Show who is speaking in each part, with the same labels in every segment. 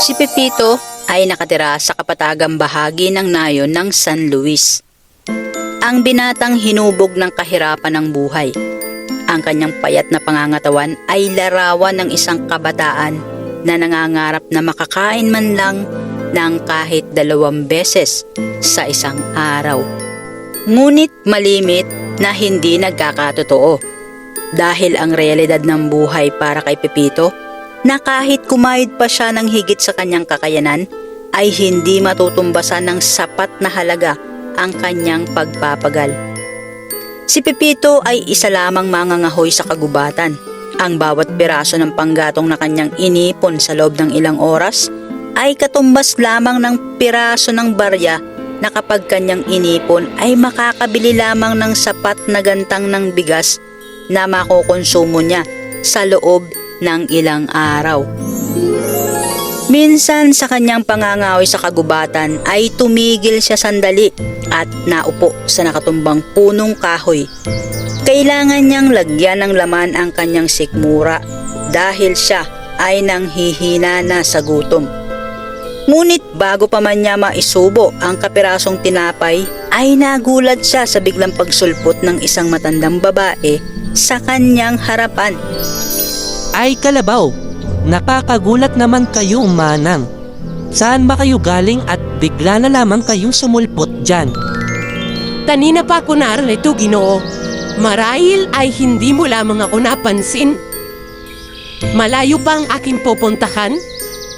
Speaker 1: Si Pepito ay nakatira sa kapatagang bahagi ng nayon ng San Luis. Ang binatang hinubog ng kahirapan ng buhay. Ang kanyang payat na pangangatawan ay larawan ng isang kabataan na nangangarap na makakain man lang ng kahit dalawang beses sa isang araw. Ngunit malimit na hindi nagkakatotoo. Dahil ang realidad ng buhay para kay Pepito na kahit kumayod pa siya ng higit sa kanyang kakayanan ay hindi matutumbasan ng sapat na halaga ang kanyang pagpapagal. Si Pepito ay isa lamang mangangahoy sa kagubatan. Ang bawat piraso ng panggatong na kanyang inipon sa loob ng ilang oras ay katumbas lamang ng piraso ng barya na kapag kanyang inipon ay makakabili lamang ng sapat na gantang ng bigas na makukonsumo niya sa loob ng ilang araw. Minsan sa kanyang pangangawi sa kagubatan ay tumigil siya sandali at naupo sa nakatumbang punong kahoy. Kailangan niyang lagyan ng laman ang kanyang sikmura dahil siya ay nanghihina na sa gutom. Ngunit bago pa man niya maisubo ang kapirasong tinapay ay nagulat siya sa biglang pagsulpot ng isang matandang babae sa kanyang harapan.
Speaker 2: Ay kalabaw, nakakagulat naman kayo manang. Saan ba kayo galing at bigla na lamang kayong sumulpot dyan?
Speaker 3: Kanina pa ako narito, Ginoo. Marahil ay hindi mo lamang ako napansin. Malayo pa ang aking pupuntahan?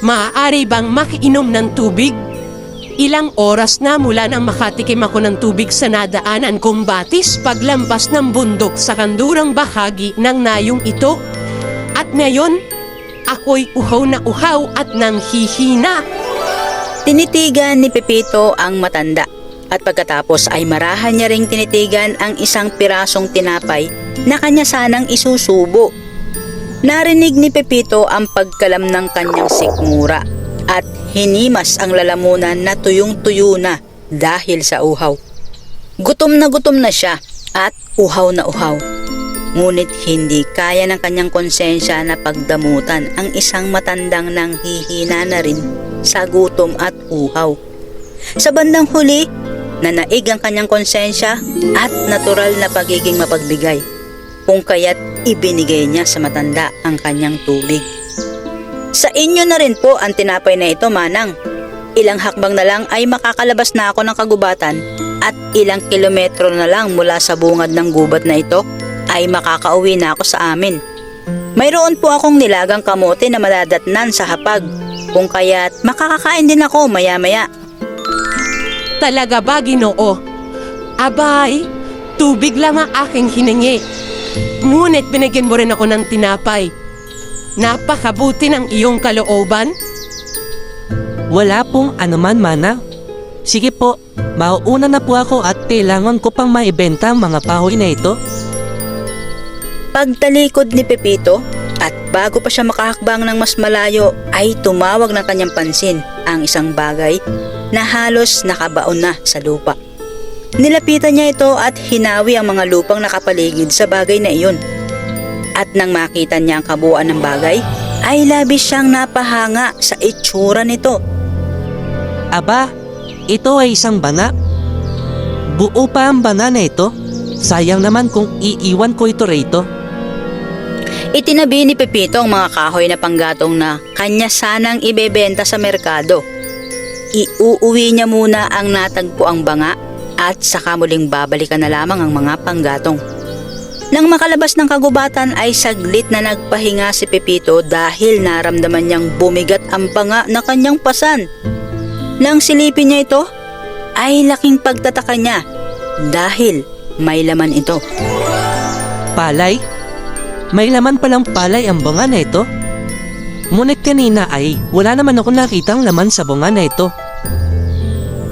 Speaker 3: Maaari bang makiinom ng tubig? Ilang oras na mula nang makatikim ako ng tubig sa nadaanan kong batis paglampas ng bundok sa kandurang bahagi ng nayong ito. At ngayon, ako'y uhaw na uhaw at nanghihina.
Speaker 1: Tinitigan ni Pepito ang matanda at pagkatapos ay marahan niya ring tinitigan ang isang pirasong tinapay na kanya sanang isusubo. Narinig ni Pepito ang pagkalam ng kanyang sikmura at hinimas ang lalamunan na tuyong-tuyo na dahil sa uhaw. Gutom na gutom na siya at uhaw na uhaw. Ngunit hindi kaya ng kanyang konsensya na pagdamutan ang isang matandang nang hihina na rin sa gutom at uhaw. Sa bandang huli, nanaig ang kanyang konsensya at natural na pagiging mapagbigay. Kung kaya't ibinigay niya sa matanda ang kanyang tubig. Sa inyo na rin po ang tinapay na ito, Manang. Ilang hakbang na lang ay makakalabas na ako ng kagubatan at ilang kilometro na lang mula sa bungad ng gubat na ito ay makakauwi na ako sa amin. Mayroon po akong nilagang kamote na madadatnan sa hapag kung kaya't makakakain din ako maya-maya.
Speaker 3: Talaga ba, Ginoo? Abay, tubig lang ang aking hiningi. Ngunit binigyan mo rin ako ng tinapay. Napakabuti ng iyong kalooban.
Speaker 2: Wala pong anuman mana. Sige po, mauuna na po ako at kailangan ko pang maibenta ang mga kahoy na ito.
Speaker 1: Pagtalikod ni Pepito at bago pa siya makahakbang ng mas malayo ay tumawag ng kanyang pansin ang isang bagay na halos nakabaon na sa lupa. Nilapitan niya ito at hinawi ang mga lupang nakapaligid sa bagay na iyon. At nang makita niya ang kabuuan ng bagay, ay labis siyang napahanga sa itsura nito.
Speaker 2: Aba, ito ay isang banga. Buo pa ang banga na ito. Sayang naman kung iiwan ko ito rito.
Speaker 1: Itinabi ni Pepito ang mga kahoy na panggatong na kanya sanang ibebenta sa merkado. Iuuwi niya muna ang natagpo ang banga at saka muling babalikan na lamang ang mga panggatong. Nang makalabas ng kagubatan ay saglit na nagpahinga si Pepito dahil naramdaman niyang bumigat ang banga na kanyang pasan. Nang silipin niya ito, ay laking pagtataka niya dahil may laman ito.
Speaker 2: Palay? May laman palang palay ang bunga na ito? Ngunit kanina ay wala naman ako nakitang laman sa bunga na ito.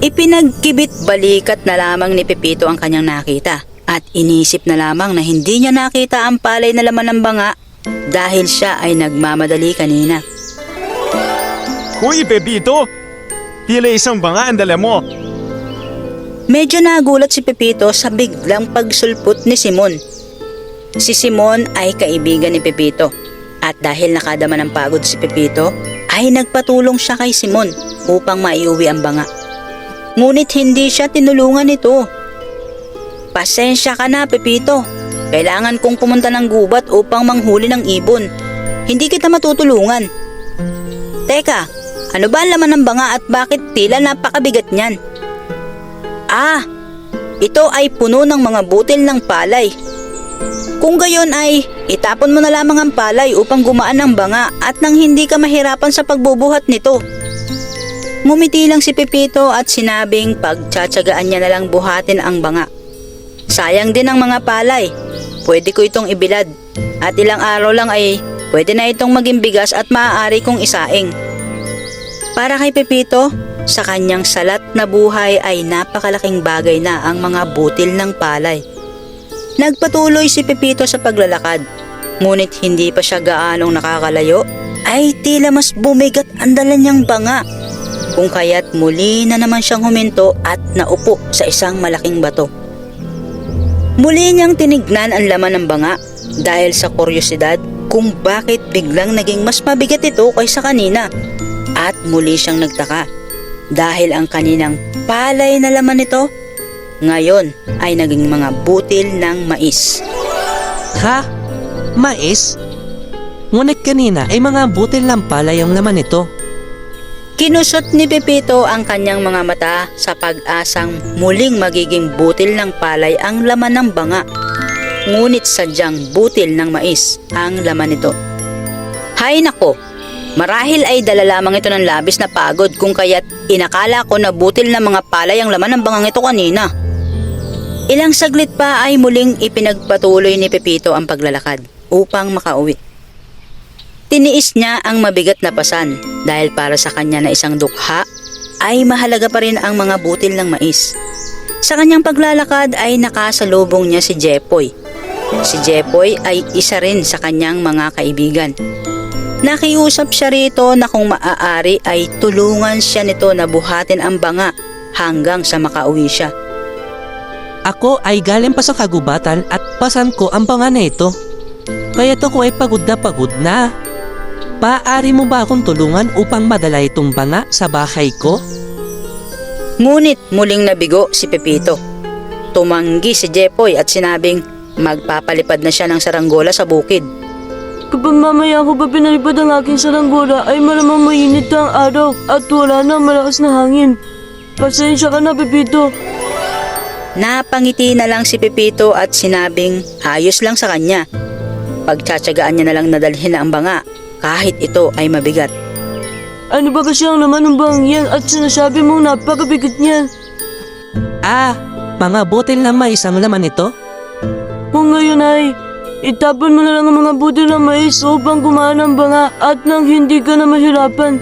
Speaker 1: Ipinagkibit balikat na lamang ni Pepito ang kanyang nakita at inisip na lamang na hindi niya nakita ang palay na laman ng banga dahil siya ay nagmamadali kanina.
Speaker 4: Hoy, Pepito! Tila isang banga ang dala mo.
Speaker 1: Medyo nagulat si Pepito sa biglang pagsulpot ni Simon. Si Simon ay kaibigan ni Pepito at dahil nakadama ng pagod si Pepito ay nagpatulong siya kay Simon upang maiuwi ang banga. Ngunit hindi siya tinulungan nito. Pasensya ka na, Pepito. Kailangan kong pumunta ng gubat upang manghuli ng ibon. Hindi kita matutulungan. Teka, ano ba ang laman ng banga at bakit tila napakabigat niyan? Ah, ito ay puno ng mga butil ng palay. Kung gayon ay itapon mo na lamang ang palay upang gumaan ang banga at nang hindi ka mahirapan sa pagbubuhat nito. Mumiti lang si Pepito at sinabing pagtsatsagaan niya na lang buhatin ang banga. Sayang din ang mga palay. Pwede ko itong ibilad at ilang araw lang ay pwede na itong maging bigas at maaari kong isaing. Para kay Pepito, sa kanyang salat na buhay ay napakalaking bagay na ang mga butil ng palay. Nagpatuloy si Pepito sa paglalakad, ngunit hindi pa siya gaanong nakakalayo, ay tila mas bumigat ang dala niyang banga. Kung kaya't muli na naman siyang huminto at naupo sa isang malaking bato. Muli niyang tinignan ang laman ng banga dahil sa kuryosidad kung bakit biglang naging mas mabigat ito kaysa kanina. At muli siyang nagtaka dahil ang kaninang palay na laman nito ngayon ay naging mga butil ng mais.
Speaker 2: Ha? Mais? Ngunit kanina ay mga butil ng palay ang laman nito.
Speaker 1: Kinusot ni Pepito ang kanyang mga mata sa pag-asang muling magiging butil ng palay ang laman ng banga. Ngunit sadyang butil ng mais ang laman nito. Hay nako, marahil ay dala lamang ito ng labis na pagod kung kaya't inakala ko na butil ng mga palay ang laman ng bangang ito kanina. Ilang saglit pa ay muling ipinagpatuloy ni Pepito ang paglalakad upang makauwi. Tiniis niya ang mabigat na pasan dahil para sa kanya na isang dukha ay mahalaga pa rin ang mga butil ng mais. Sa kanyang paglalakad ay nakasalubong niya si Jepoy. Si Jepoy ay isa rin sa kanyang mga kaibigan. Nakiusap siya rito na kung maaari ay tulungan siya nito na buhatin ang banga hanggang sa makauwi siya.
Speaker 2: Ako ay galing pa sa kagubatan at pasan ko ang banga na ito. Kaya ako ay pagod na pagod na. Paari mo ba akong tulungan upang madala itong banga sa bahay ko?
Speaker 1: Ngunit muling nabigo si Pepito. Tumanggi si Jepoy at sinabing magpapalipad na siya ng saranggola sa bukid.
Speaker 5: Kapag mamaya ko pa pinalipad ang aking saranggola ay malamang mainit na ang araw at wala na malakas na hangin. Pasensya ka na, Pepito.
Speaker 1: Napangiti na lang si Pepito at sinabing ayos lang sa kanya. Pagtsatsagaan niya na lang nadalhin na ang banga kahit ito ay mabigat.
Speaker 5: Ano ba kasi ang naman ng bangyan at sinasabi mong napakabigat niyan?
Speaker 2: Ah, mga butil na mais ang laman nito?
Speaker 5: Kung ngayon ay, itapon mo na lang ang mga butil ng mais upang gumaan ang banga at nang hindi ka na mahirapan.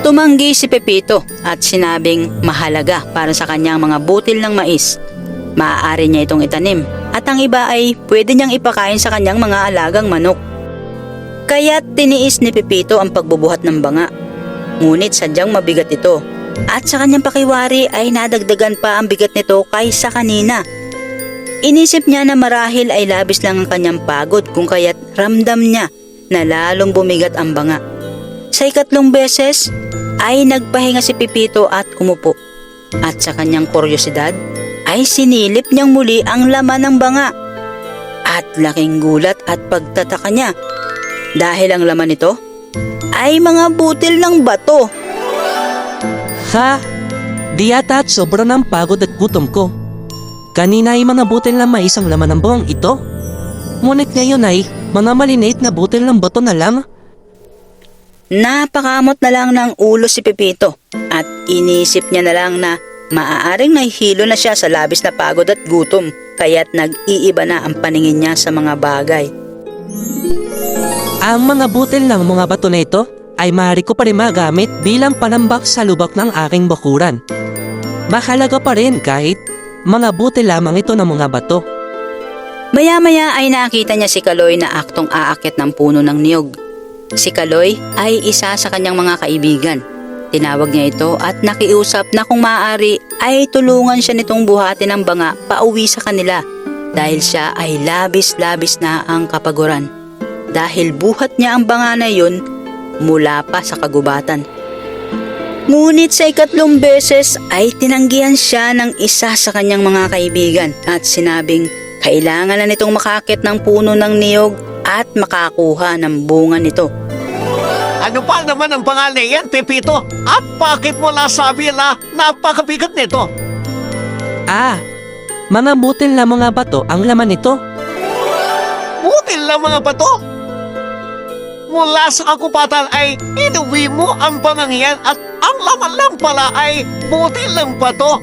Speaker 1: Tumanggi si Pepito at sinabing mahalaga para sa kanyang mga butil ng mais. Maaari niya itong itanim at ang iba ay pwede niyang ipakain sa kanyang mga alagang manok. Kaya tiniis ni Pepito ang pagbubuhat ng banga. Ngunit sadyang mabigat ito at sa kanyang pakiwari ay nadagdagan pa ang bigat nito kaysa kanina. Inisip niya na marahil ay labis lang ang kanyang pagod kung kaya't ramdam niya na lalong bumigat ang banga. Sa ikatlong beses ay nagpahinga si Pipito at umupo. At sa kanyang kuryosidad ay sinilip niyang muli ang laman ng banga. At laking gulat at pagtataka niya dahil ang laman nito ay mga butil ng bato.
Speaker 2: Ha? Di yata at sobra ng pagod at gutom ko. Kanina ay mga butil na mais ang laman ng buwang ito. Ngunit ngayon ay mga malinate na butil ng bato na lang.
Speaker 1: Napakamot na lang ng ulo si Pepito at inisip niya na lang na maaaring nahihilo na siya sa labis na pagod at gutom kaya't nag-iiba na ang paningin niya sa mga bagay.
Speaker 2: Ang mga butil ng mga bato na ito ay maaari ko pa rin magamit bilang panambak sa lubak ng aking bakuran. Mahalaga pa rin kahit mga butil lamang ito ng mga bato.
Speaker 1: Maya-maya ay nakita niya si Kaloy na aktong aakyat ng puno ng niyog. Si Kaloy ay isa sa kanyang mga kaibigan. Tinawag niya ito at nakiusap na kung maaari ay tulungan siya nitong buhatin ng banga pauwi sa kanila dahil siya ay labis-labis na ang kapaguran. Dahil buhat niya ang banga na yun, mula pa sa kagubatan. Ngunit sa ikatlong beses ay tinanggihan siya ng isa sa kanyang mga kaibigan at sinabing kailangan na nitong makakit ng puno ng niyog at makakuha ng bunga nito.
Speaker 6: Ano pa naman ang pangalan yan, Pepito? At bakit mo nasabi na napakabigat nito?
Speaker 2: Ah, mga butil na mga bato ang laman nito.
Speaker 6: Butil lang mga bato. Mula sa kakupatan ay inuwi mo ang pangangyan at ang laman lang pala ay butil ng bato.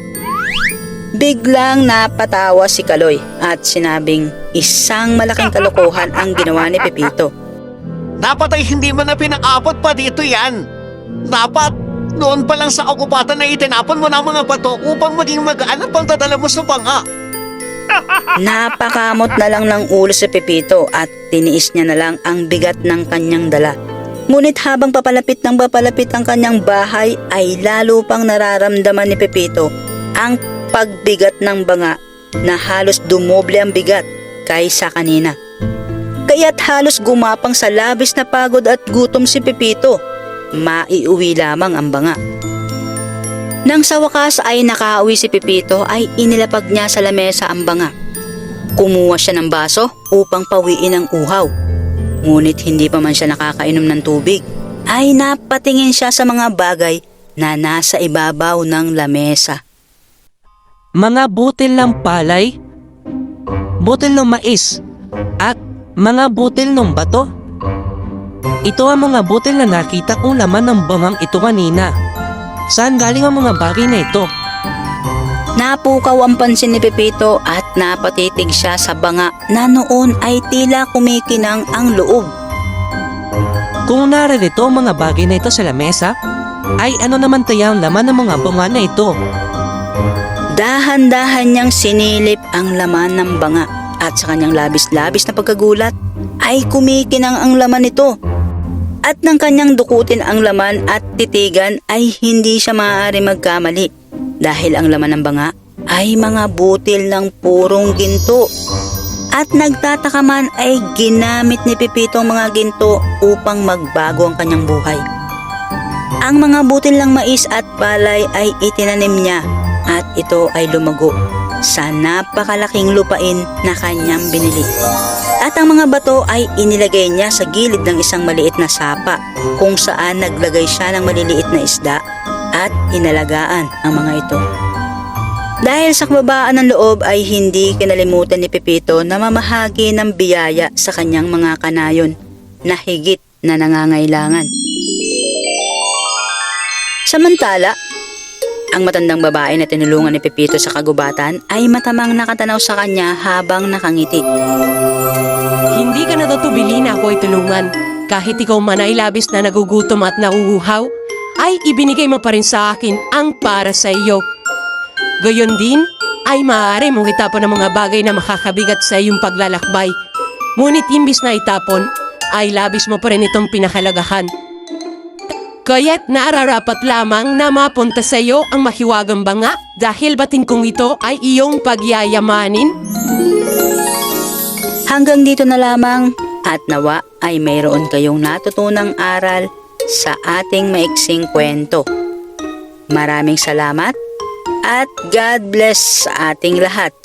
Speaker 1: Biglang napatawa si Kaloy at sinabing isang malaking kalokohan ang ginawa ni Pepito.
Speaker 6: Dapat ay hindi mo na pinakapot pa dito yan. Dapat noon pa lang sa kakupatan na itinapon mo na mga bato upang maging magaan ang pagdadala mo sa banga.
Speaker 1: Napakamot na lang ng ulo si Pepito at tiniis niya na lang ang bigat ng kanyang dala. Ngunit habang papalapit ng papalapit ang kanyang bahay ay lalo pang nararamdaman ni Pepito ang pagbigat ng banga na halos dumoble ang bigat kaysa kanina. Kaya't halos gumapang sa labis na pagod at gutom si Pepito. Maiuwi lamang ang banga. Nang sa wakas ay nakauwi si Pepito ay inilapag niya sa lamesa ang banga. Kumuha siya ng baso upang pawiin ang uhaw. Ngunit hindi pa man siya nakakainom ng tubig ay napatingin siya sa mga bagay na nasa ibabaw ng lamesa.
Speaker 2: Mga butil ng palay, butil ng mais, at mga butil ng bato. Ito ang mga butil na nakita kong laman ng bangang ito kanina. Saan galing ang mga bagay na ito?
Speaker 1: Napukaw ang pansin ni Pepito at napatitig siya sa banga na noon ay tila kumikinang ang loob.
Speaker 2: Kung naririto ang mga bagay na ito sa lamesa, ay ano naman kaya ang laman ng mga bunga na ito?
Speaker 1: Dahan-dahan niyang sinilip ang laman ng banga at sa kanyang labis-labis na pagkagulat ay kumikinang ang laman nito. At nang kanyang dukutin ang laman at titigan ay hindi siya maaari magkamali dahil ang laman ng banga ay mga butil ng purong ginto. At nagtataka man ay ginamit ni Pipito ang mga ginto upang magbago ang kanyang buhay. Ang mga butil ng mais at palay ay itinanim niya at ito ay lumago sa napakalaking lupain na kanyang binili. At ang mga bato ay inilagay niya sa gilid ng isang maliit na sapa kung saan naglagay siya ng maliliit na isda at inalagaan ang mga ito. Dahil sa kababaan ng loob ay hindi kinalimutan ni Pepito na mamahagi ng biyaya sa kanyang mga kanayon na higit na nangangailangan. Samantala, ang matandang babae na tinulungan ni Pepito sa kagubatan ay matamang nakatanaw sa kanya habang nakangiti.
Speaker 3: Hindi ka natutubili na ako itulungan. Kahit ikaw man ay labis na nagugutom at nauuhaw, ay ibinigay mo pa rin sa akin ang para sa iyo. Gayon din, ay maaari mong itapon ang mga bagay na makakabigat sa iyong paglalakbay. Ngunit imbis na itapon, ay labis mo pa rin itong pinakalagahan. Kaya't nararapat lamang na mapunta sa iyo ang mahiwagang banga dahil batin kong ito ay iyong pagyayamanin.
Speaker 1: Hanggang dito na lamang at nawa ay mayroon kayong natutunang aral sa ating maiksing kwento. Maraming salamat at God bless sa ating lahat.